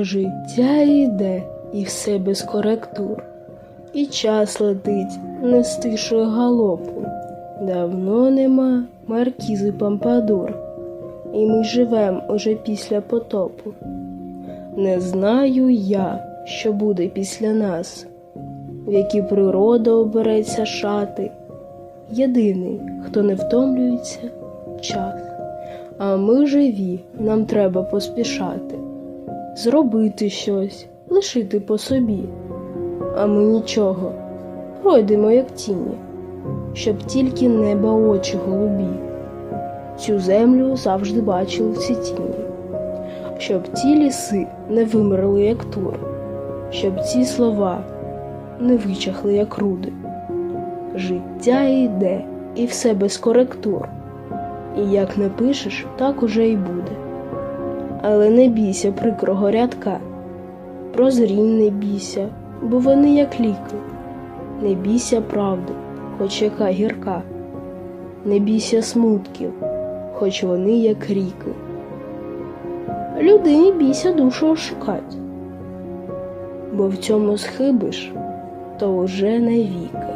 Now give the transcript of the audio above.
Життя йде і все без коректур, і час летить, не стишує галопу. Давно нема маркізи Пампадур, і ми живем уже після потопу. Не знаю я, що буде після нас, в які природа обереться шати. Єдиний, хто не втомлюється, час. А ми живі, нам треба поспішати, зробити щось, лишити по собі. А ми нічого, пройдемо як тіні, щоб тільки неба очі голубі. Цю землю завжди бачили всі тіні, щоб ті ліси не вимерли, як тур, щоб ці слова не вичахли, як руди. Життя йде, і все без коректур. І як не пишеш, так уже й буде. Але не бійся прикрого рядка, прозрінь не бійся, бо вони як ліки. Не бійся правди, хоч яка гірка, не бійся смутків, хоч вони як ріки. Людині бійся душу ошукать, бо в цьому схибиш, то уже навіки.